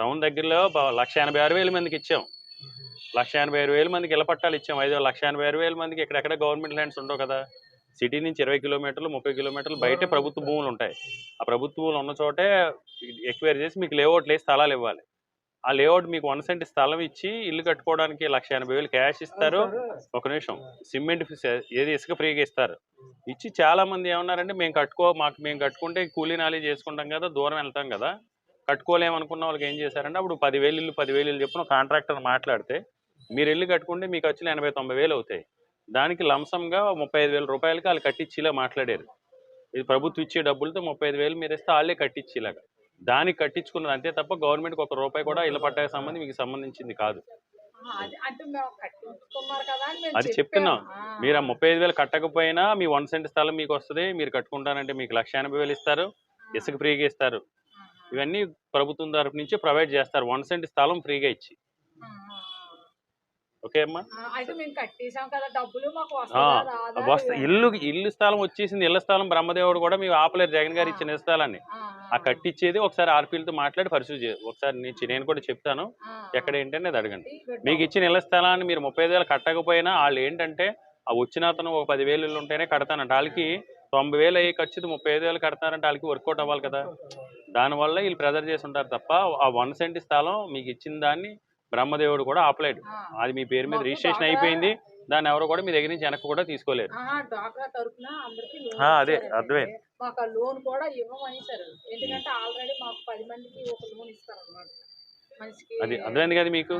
Town దగ్గరలో లక్ష ఎనభై ఆరు వేల మందికి ఇచ్చాం. లక్ష ఎనభై ఆరు వేల మందికి ఇళ్ళ పట్టాలు ఇచ్చాం. ఐదు లక్ష ఎనభై ఆరు వేల మందికి ఎక్కడెక్కడ గవర్నమెంట్ ల్యాండ్స్ ఉండవు కదా. సిటీ నుంచి ఇరవై కిలోమీటర్లు ముప్పై కిలోమీటర్లు బయటే ప్రభుత్వ భూములు ఉంటాయి. ఆ ప్రభుత్వ భూములు ఉన్న చోటే ఎక్వైర్ చేసి మీకు లేఅవుట్లు వేసి స్థలాలు ఇవ్వాలి. ఆ లేఅవుట్ మీకు వన్ సెంట్ స్థలం ఇచ్చి ఇల్లు కట్టుకోవడానికి లక్ష ఎనభై వేలు క్యాష్ ఇస్తారు. ఒక నిమిషం. సిమెంట్ ఏది ఇసుక ఫ్రీగా ఇస్తారు. ఇచ్చి చాలా మంది ఏమన్నారంటే మేము కట్టుకో మాకు మేము కట్టుకుంటే కూలీ నాలి చేసుకుంటాం కదా దూరం వెళ్తాం కదా. కట్టుకోలేమనుకున్న వాళ్ళకి ఏం చేశారంటే అప్పుడు పదివేలు ఇల్లు పదివేలు ఇల్లు చెప్పిన కాంట్రాక్టర్ మాట్లాడితే మీరు ఇల్లు కట్టుకుంటే మీకు వచ్చిన ఎనభై తొంభై వేలు అవుతాయి. దానికి లంసంగా ముప్పై ఐదు వేల రూపాయలకి వాళ్ళు కట్టించేలా మాట్లాడారు. ఇది ప్రభుత్వం ఇచ్చే డబ్బులతో ముప్పై ఐదు వేలు మీరు ఇస్తే వాళ్ళే కట్టించేలాగా దానికి కట్టించుకున్నది అంతే తప్ప గవర్నమెంట్కి ఒక రూపాయి కూడా ఇళ్ళ పట్టాకి సంబంధించి మీకు సంబంధించింది కాదు. అది. చెప్తున్నాం. మీరు ఆ ముప్పై ఐదు వేలు కట్టకపోయినా మీ వన్ సెంట్ స్థలం మీకు వస్తుంది మీరు కట్టుకుంటానంటే మీకు లక్ష ఎనభై వేలు ఇస్తారు ఇసుక ఫ్రీగా ఇస్తారు. ఇవన్నీ ప్రభుత్వం తరపు నుంచి ప్రొవైడ్ చేస్తారు. వన్ సెంట్ స్థలం ఫ్రీగా ఇచ్చి. ఓకే అమ్మా? వస్తా ఇల్లు ఇల్లు స్థలం వచ్చేసింది. ఇళ్ళ స్థలం బ్రహ్మదేవుడు కూడా మీరు ఆపలేరు జగన్ గారు ఇచ్చిన స్థలాన్ని. ఆ, కట్టించేది ఒకసారి ఆర్పీలతో మాట్లాడి పరిశీలి ఒకసారి నేను నేను కూడా చెప్తాను. ఎక్కడ ఏంటంటే అది అడగండి. మీకు ఇచ్చిన ఇళ్ళ స్థలాన్ని మీరు ముప్పై ఐదు వేలు కట్టకపోయినా వాళ్ళు ఏంటంటే ఆ వచ్చిన అతను ఒక పదివేలు ఇల్లు ఉంటేనే కడతానంట. వాళ్ళకి తొంభై వేలు అయ్యి ఖర్చుది ముప్పై ఐదు వేలు కడతారంటే వాళ్ళకి వర్కౌట్ అవ్వాలి కదా. దానివల్ల వీళ్ళు ప్రెజర్ చేసి ఉంటారు తప్ప ఆ వన్ సెంట్ స్థలం మీకు ఇచ్చిన దాన్ని బ్రహ్మదేవుడు కూడా ఆపలేడు. అది మీ పేరు మీద రిజిస్ట్రేషన్ అయిపోయింది. దాన్ని ఎవరు కూడా మీ దగ్గర నుంచి వెనక్కి కూడా తీసుకోలేరు. అదే, ఇచ్చారండి. అర్థమైంది. మాకు ఆ లోన్ కూడా ఇవ్వమని సార్. ఎందుకంటే ఆల్రెడీ మాకు పది మందికి ఒక లోన్ ఇస్తారు అనమాట మనిషికి అది అర్థమైంది కదా మీకు?